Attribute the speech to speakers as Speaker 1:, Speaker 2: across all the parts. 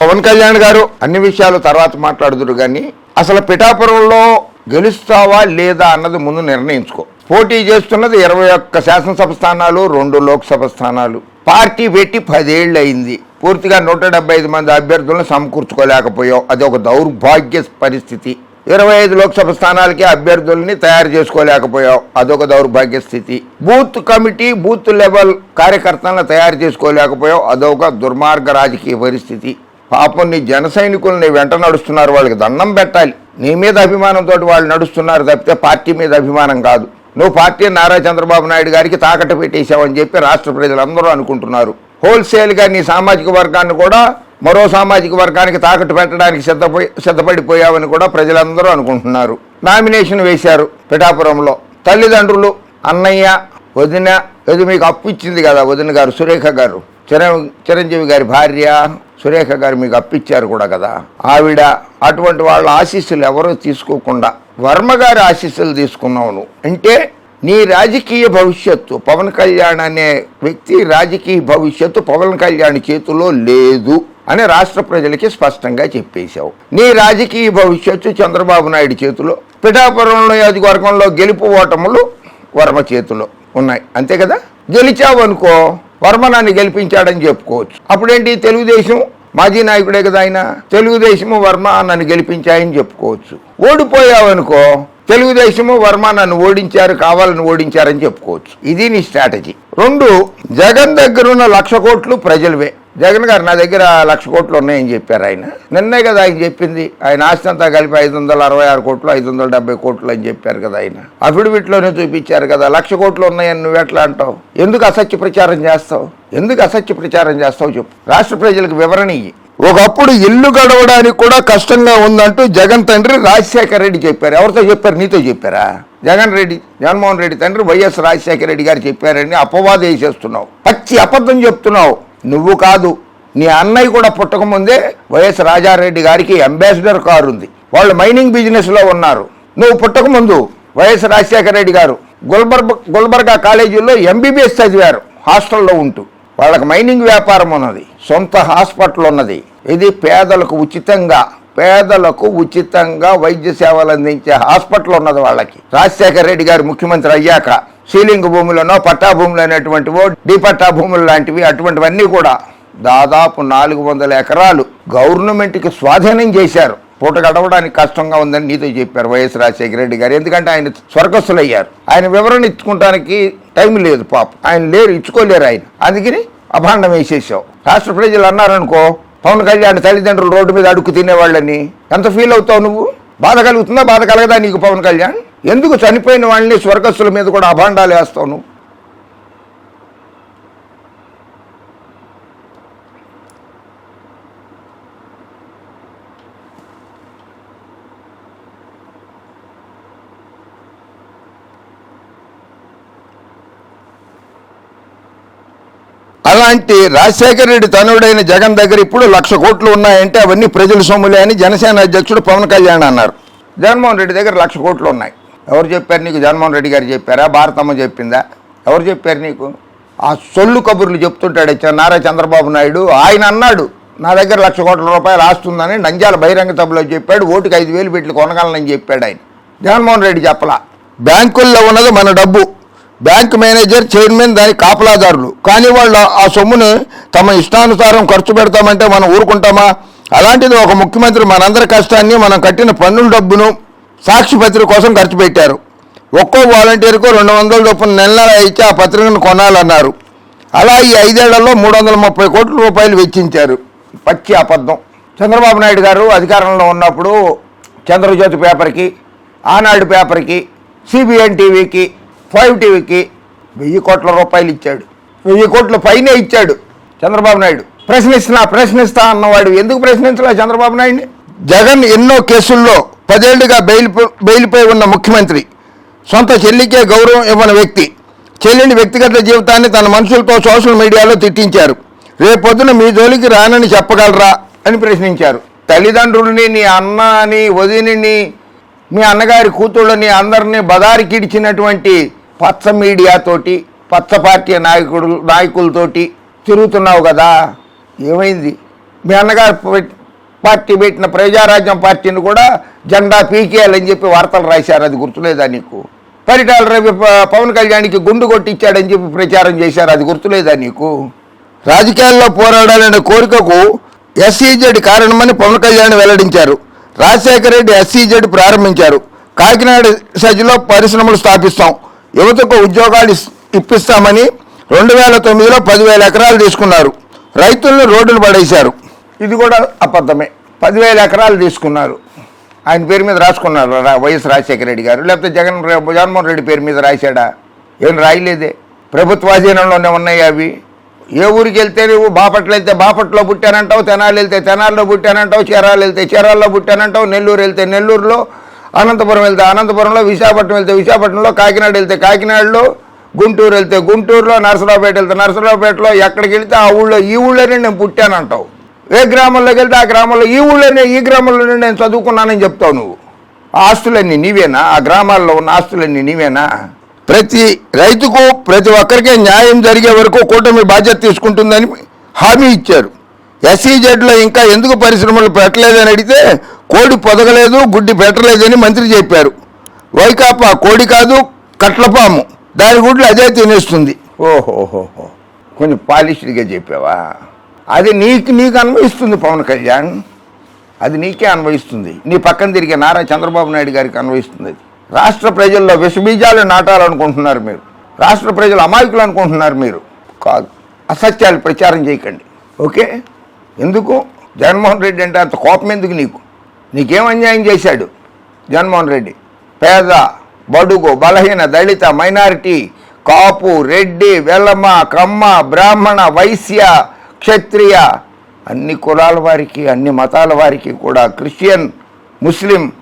Speaker 1: పవన్ కళ్యాణ్ గారు అన్ని విషయాలు తర్వాత మాట్లాడుదురు కానీ అసలు పిఠాపురంలో గెలుస్తావా లేదా అన్నది ముందు నిర్ణయించుకో. పోటీ చేస్తున్నది ఇరవై ఒక్క శాసనసభ స్థానాలు రెండు లోక్సభ స్థానాలు. పార్టీ పెట్టి పదేళ్ళు అయింది పూర్తిగా నూట డెబ్బై ఐదు మంది అభ్యర్థులను సమకూర్చుకోలేకపోయావు. అది ఒక దౌర్భాగ్య పరిస్థితి. ఇరవై ఐదు లోక్సభ స్థానాలకి అభ్యర్థుల్ని తయారు చేసుకోలేకపోయావు. అదొక దౌర్భాగ్య స్థితి. బూత్ కమిటీ బూత్ లెవెల్ కార్యకర్తలను తయారు చేసుకోలేకపోయావు. అదొక దుర్మార్గ రాజకీయ పరిస్థితి. పాపం నీ జన సైనికుల్ని వెంట నడుస్తున్నారు వాళ్ళకి దండం పెట్టాలి. నీ మీద అభిమానంతో వాళ్ళు నడుస్తున్నారు తప్పితే పార్టీ మీద అభిమానం కాదు. నువ్వు పార్టీ నారా చంద్రబాబు నాయుడు గారికి తాకట్టు పెట్టేశావని చెప్పి రాష్ట్ర ప్రజలందరూ అనుకుంటున్నారు. హోల్సేల్గా నీ సామాజిక వర్గాన్ని కూడా మరో సామాజిక వర్గానికి తాకట్టు పెట్టడానికి సిద్ధపోయి సిద్ధపడిపోయావని కూడా ప్రజలందరూ అనుకుంటున్నారు. నామినేషన్ వేశారు పిఠాపురంలో. తల్లిదండ్రులు అన్నయ్య వదిన ఇది మీకు అప్పు ఇచ్చింది కదా వదిన గారు సురేఖ గారు. చిరం చిరంజీవి గారి భార్య సురేఖ గారు మీకు అప్పిచ్చారు కూడా కదా. ఆవిడ అటువంటి వాళ్ళ ఆశీస్సులు ఎవరూ తీసుకోకుండా వర్మ గారి ఆశీస్సులు తీసుకున్నావు అంటే నీ రాజకీయ భవిష్యత్తు పవన్ కళ్యాణ్ అనే వ్యక్తి రాజకీయ భవిష్యత్తు పవన్ కళ్యాణ్ చేతిలో లేదు అని రాష్ట్ర ప్రజలకి స్పష్టంగా చెప్పేశావు. నీ రాజకీయ భవిష్యత్తు చంద్రబాబు నాయుడు చేతిలో పిఠాపురం నియోజకవర్గంలో గెలుపు ఓటములు వర్మ చేతిలో. ఉన్నాయి. అంతే కదా? గెలిచావనుకో వర్మనాన్ని వర్మ నన్ను గెలిపించాడని చెప్పుకోవచ్చు. అప్పుడేంటి? తెలుగుదేశం మాజీ నాయకుడే కదా ఆయన. తెలుగుదేశము వర్మ నన్ను గెలిపించాయని చెప్పుకోవచ్చు. ఓడిపోయావనుకో తెలుగుదేశము వర్మ నన్ను ఓడించారు కావాలని ఓడించారని చెప్పుకోవచ్చు. ఇది నీ స్ట్రాటజీ. రెండు జగన్ దగ్గరున్న లక్ష కోట్లు ప్రజలవే. జగన్ గారు నా దగ్గర లక్ష కోట్లు ఉన్నాయని చెప్పారు ఆయన. నిన్నే కదా ఆయన చెప్పింది. ఆయన ఆస్తి అంతా కలిపి ఐదు వందల అరవై ఆరు కోట్లు ఐదు వందల డెబ్బై కోట్లు అని చెప్పారు కదా ఆయన. అఫిడవిట్లోనే చూపించారు కదా లక్ష కోట్లు ఉన్నాయని నువ్వు ఎట్లా అంటావు? ఎందుకు అసత్య ప్రచారం చేస్తావు? ఎందుకు అసత్య ప్రచారం చేస్తావు చెప్పు. రాష్ట్ర ప్రజలకు వివరణ ఇయ్యి. ఒకప్పుడు ఇల్లు గడవడానికి కూడా కష్టంగా ఉందంటూ జగన్ తండ్రి రాజశేఖర రెడ్డి చెప్పారు. ఎవరితో చెప్పారు? నీతో చెప్పారా? జగన్ రెడ్డి జగన్మోహన్ రెడ్డి తండ్రి వైఎస్ రాజశేఖర రెడ్డి గారు చెప్పారని అపవాద వేసేస్తున్నావు. పచ్చి అబద్ధం చెప్తున్నావు. నువ్వు కాదు నీ అన్నయ్య కూడా పుట్టకముందే వైఎస్ రాజారెడ్డి గారికి అంబాసిడర్ కారు ఉంది వాళ్ళు మైనింగ్ బిజినెస్లో ఉన్నారు. నువ్వు పుట్టకముందు వైఎస్ రాజశేఖర రెడ్డి గారు గుల్బర్గ గుల్బర్గా కాలేజీలో ఎంబీబీఎస్ చదివారు హాస్టల్లో ఉంటూ. వాళ్ళకి మైనింగ్ వ్యాపారం ఉన్నది సొంత హాస్పిటల్ ఉన్నది. ఇది పేదలకు ఉచితంగా పేదలకు ఉచితంగా వైద్య సేవలు అందించే హాస్పిటల్ ఉన్నది వాళ్ళకి. రాజశేఖర రెడ్డి గారు ముఖ్యమంత్రి అయ్యాక సీలింగ్ భూములనో పట్టా భూములు అనేటువంటివో డిపట్టా భూములు లాంటివి అటువంటివన్నీ కూడా దాదాపు నాలుగు వందల ఎకరాలు గవర్నమెంట్కి స్వాధీనం చేశారు. పూట గడవడానికి కష్టంగా ఉందని నీతో చెప్పారు వైఎస్ రాజశేఖర రెడ్డి గారు. ఎందుకంటే ఆయన స్వర్గస్థులు అయ్యారు ఆయన వివరణ ఇచ్చుకుంటానికి టైం లేదు పాప. ఆయన లేరు ఇచ్చుకోలేరు ఆయన. అందుకని అభాండం వేసేసావు. రాష్ట్ర ప్రజలు అన్నారనుకో పవన్ కళ్యాణ్ తల్లిదండ్రులు రోడ్డు మీద అడుక్కు తినేవాళ్ళని ఎంత ఫీల్ అవుతావు నువ్వు? బాధ కలుగుతుందా? బాధ కలగదా నీకు పవన్ కళ్యాణ్? ఎందుకు చనిపోయిన వాళ్ళని స్వర్గస్థుల మీద కూడా అభాండాలు వేస్తావు నువ్వు? అలాంటి రాజశేఖర రెడ్డి తనుడైన జగన్ దగ్గర ఇప్పుడు లక్ష కోట్లు ఉన్నాయంటే అవన్నీ ప్రజల సొమ్ములే అని జనసేన అధ్యక్షుడు పవన్ కళ్యాణ్ అన్నారు. జగన్మోహన్ రెడ్డి దగ్గర లక్ష కోట్లు ఉన్నాయి. ఎవరు చెప్పారు నీకు? జగన్మోహన్ రెడ్డి గారు చెప్పారా? భారతమ్మ చెప్పిందా? ఎవరు చెప్పారు నీకు? ఆ సొల్లు కబుర్లు చెప్తుంటాడు నారా చంద్రబాబు నాయుడు. ఆయన అన్నాడు నా దగ్గర లక్ష కోట్ల రూపాయలు ఆస్తుందని నంద్యాల బహిరంగ సభలో చెప్పాడు. ఓటుకు ఐదు వేలు పెట్లు కొనగలనని చెప్పాడు ఆయన. జగన్మోహన్ రెడ్డి చెప్పలా. బ్యాంకుల్లో ఉన్నది మన డబ్బు. బ్యాంక్ మేనేజర్ చైర్మన్ దాని కాపలాదారులు. కానీ వాళ్ళు ఆ సొమ్ముని తమ ఇష్టానుసారం ఖర్చు పెడతామంటే మనం ఊరుకుంటామా? అలాంటిది ఒక ముఖ్యమంత్రి మనందరి కష్టాన్ని మనం కట్టిన పన్నుల డబ్బును సాక్షి పత్రిక కోసం ఖర్చు పెట్టారు. ఒక్కో వాలంటీర్కు రెండు వందల చొప్పున నెల నెల ఇచ్చి ఆ పత్రికను కొనాలన్నారు. అలా ఈ ఐదేళ్ళలో మూడు వందల ముప్పై కోట్ల రూపాయలు వెచ్చించారు. పచ్చి అబద్ధం. చంద్రబాబు నాయుడు గారు అధికారంలో ఉన్నప్పుడు చంద్రజ్యోతి పేపర్కి ఆనాడు పేపర్కి సిబిఎన్ టీవీకి ఫైవ్ టీవీకి వెయ్యి కోట్ల రూపాయలు ఇచ్చాడు. వెయ్యి కోట్ల పైనే ఇచ్చాడు చంద్రబాబు నాయుడు. ప్రశ్నిస్తున్నా ప్రశ్నిస్తా అన్నవాడు. ఎందుకు ప్రశ్నించలే చంద్రబాబు నాయుడిని? జగన్ ఎన్నో కేసుల్లో పదేళ్ళుగా బెయిల్ బెయిల్పై ఉన్న ముఖ్యమంత్రి. సొంత చెల్లికే గౌరవం ఇవ్వని వ్యక్తి. చెల్లిని వ్యక్తిగత జీవితాన్ని తన మనుషులతో సోషల్ మీడియాలో తిట్టించారు. రేపొద్దున మీ జోలికి రానని చెప్పగలరా అని ప్రశ్నించారు. తల్లిదండ్రుల్ని నీ అన్న అని వదినిని మీ అన్నగారి కూతుళ్ళని అందరినీ బదారికిడిచినటువంటి పచ్చ మీడియాతోటి పచ్చ పార్టీ నాయకుడు నాయకులతోటి తిరుగుతున్నావు కదా? ఏమైంది? మీ అన్నగారు పార్టీ పెట్టిన ప్రజారాజ్యం పార్టీని కూడా జెండా పీకేయాలని చెప్పి వార్తలు రాశారు. అది గుర్తులేదా నీకు? పరిటాల రవి పవన్ కళ్యాణ్కి గుండు కొట్టించాడని చెప్పి ప్రచారం చేశారు. అది గుర్తులేదా నీకు? రాజకీయాల్లో పోరాడాలనే కోరికకు ఎస్సీజెడ్ కారణమని పవన్ కళ్యాణ్ వెల్లడించారు. రాజశేఖర రెడ్డి ఎస్సీజెడ్ ప్రారంభించారు. కాకినాడ సజ్జలో పరిశ్రమలు స్థాపిస్తాం. యువతకు ఉద్యోగాలు ఇప్పిస్తామని రెండు వేల తొమ్మిదిలో పదివేల ఎకరాలు తీసుకున్నారు. రైతులను రోడ్డులు పడేశారు. ఇది కూడా అబద్ధమే. పదివేల ఎకరాలు తీసుకున్నారు. ఆయన పేరు మీద రాసుకున్నారు వైఎస్ రాజశేఖర రెడ్డి గారు. లేకపోతే జగన్ జగన్మోహన్ రెడ్డి పేరు మీద రాశాడా? ఏం రాయలేదే. ప్రభుత్వాధీనంలోనే ఉన్నాయి అవి. ఏ ఊరికి వెళ్తే నువ్వు బాపట్ల వెళ్తే బాపట్లో పుట్టానంటావు తెనాలి వెళ్తే తెనాల్లో పుట్టానంటావు చీరాలు వెళ్తే చీరాల్లో పుట్టానంటావు నెల్లూరు వెళ్తే నెల్లూరులో అనంతపురం వెళ్తే అనంతపురంలో విశాఖపట్నం వెళ్తే విశాఖపట్నంలో కాకినాడ వెళ్తే కాకినాడలో గుంటూరు వెళ్తే గుంటూరులో నరసరావుపేట వెళ్తే నరసరావుపేటలో ఎక్కడికి వెళ్తే ఆ ఊళ్ళో ఈ ఊళ్ళోనే నేను పుట్టానంటావు. ఏ గ్రామంలోకి వెళ్తే ఆ గ్రామంలో ఈ ఊళ్ళోనే ఈ గ్రామంలోనే నేను చదువుకున్నానని చెప్తావు నువ్వు. ఆ ఆస్తులన్నీ నీవేనా? ఆ గ్రామాల్లో ఉన్న ఆస్తులన్నీ నీవేనా? ప్రతి రైతుకు ప్రతి ఒక్కరికి న్యాయం జరిగే వరకు కూటమి బాధ్యత తీసుకుంటుందని హామీ ఇచ్చారు. ఎస్సీజెడ్లో ఇంకా ఎందుకు పరిశ్రమలు పెట్టలేదని అడిగితే కోడి పొదగలేదు గుడ్డి పెట్టలేదని మంత్రి చెప్పారు. వైకాపా కోడి కాదు కట్లపాము. దాని గుడ్లు అదే తినేస్తుంది. ఓహోహోహో. కొంచెం పాలిష్డ్గా చెప్పావా? అది నీకు నీకు అన్వయిస్తుంది పవన్ కళ్యాణ్. అది నీకే అన్వయిస్తుంది. నీ పక్కన తిరిగే నారా చంద్రబాబు నాయుడు గారికి అన్వయిస్తుంది అది. రాష్ట్ర ప్రజల్లో విషబీజాలు నాటాలనుకుంటున్నారు మీరు. రాష్ట్ర ప్రజలు అమాయకులు అనుకుంటున్నారు మీరు. కాదు. అసత్యాలు ప్రచారం చేయకండి. ఓకే? ఎందుకు? జగన్మోహన్ రెడ్డి అంటే అంత కోపం ఎందుకు నీకు? నీకేం అన్యాయం చేశాడు జగన్మోహన్ రెడ్డి? పేద బడుగు బలహీన దళిత మైనారిటీ కాపు రెడ్డి వెల్లమ కమ్మ బ్రాహ్మణ వైశ్య క్షత్రియ అన్ని కులాల వారికి అన్ని మతాల వారికి కూడా క్రిస్టియన్ ముస్లిం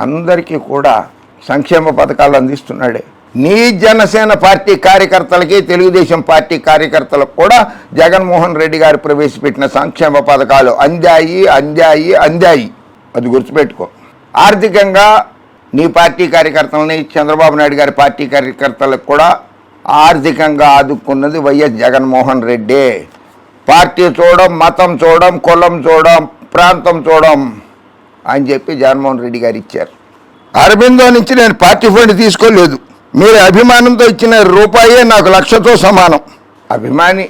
Speaker 1: అందరికీ కూడా సంక్షేమ పథకాలు అందిస్తున్నాడే. నీ జనసేన పార్టీ కార్యకర్తలకి తెలుగుదేశం పార్టీ కార్యకర్తలకు కూడా జగన్మోహన్ రెడ్డి గారు ప్రవేశపెట్టిన సంక్షేమ పథకాలు అందాయి అందాయి అందాయి. అది గుర్తుపెట్టుకో. ఆర్థికంగా నీ పార్టీ కార్యకర్తలని చంద్రబాబు నాయుడు గారి పార్టీ కార్యకర్తలకు కూడా ఆర్థికంగా ఆదుకున్నది వైఎస్ జగన్మోహన్ రెడ్డి. పార్టీ చూడడం మతం చూడడం కులం చూడడం ప్రాంతం చూడడం అని చెప్పి జగన్మోహన్ రెడ్డి గారు ఇచ్చారు. అరబిందో నుంచి నేను పార్టీ ఫండ్ తీసుకోలేదు. మీరు అభిమానంతో ఇచ్చిన రూపాయే నాకు లక్షతో సమానం. అభిమాని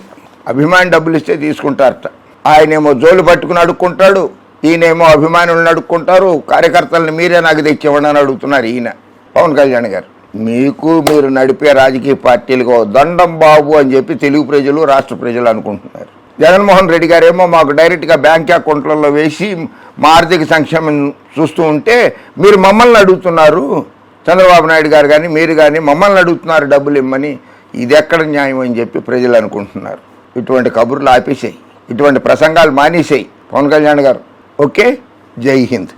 Speaker 1: అభిమాని డబ్బులు ఇస్తే తీసుకుంటారట. ఆయనేమో జోలు పట్టుకుని అడుక్కుంటాడు ఈయనేమో అభిమానులను అడుక్కుంటారు కార్యకర్తలను మీరే నాకు తెచ్చివ్వండి అని అడుగుతున్నారు ఈయన. పవన్ కళ్యాణ్ గారు మీకు మీరు నడిపే రాజకీయ పార్టీలకు దండం బాబు అని చెప్పి తెలుగు ప్రజలు రాష్ట్ర ప్రజలు అనుకుంటున్నారు. జగన్మోహన్ రెడ్డి గారేమో మాకు డైరెక్ట్గా బ్యాంక్ అకౌంట్లలో వేసి మా ఆర్థిక సంక్షేమం చూస్తూ ఉంటే మీరు మమ్మల్ని అడుగుతున్నారు. చంద్రబాబు నాయుడు గారు కానీ మీరు కానీ మమ్మల్ని అడుగుతున్నారు డబ్బులు ఇమ్మని. ఇది ఎక్కడ న్యాయం అని చెప్పి ప్రజలు అనుకుంటున్నారు. ఇటువంటి కబుర్లు ఆపేసాయి. ఇటువంటి ప్రసంగాలు మానేసాయి. పవన్ కళ్యాణ్ గారు. ఓకే? జై హింద్.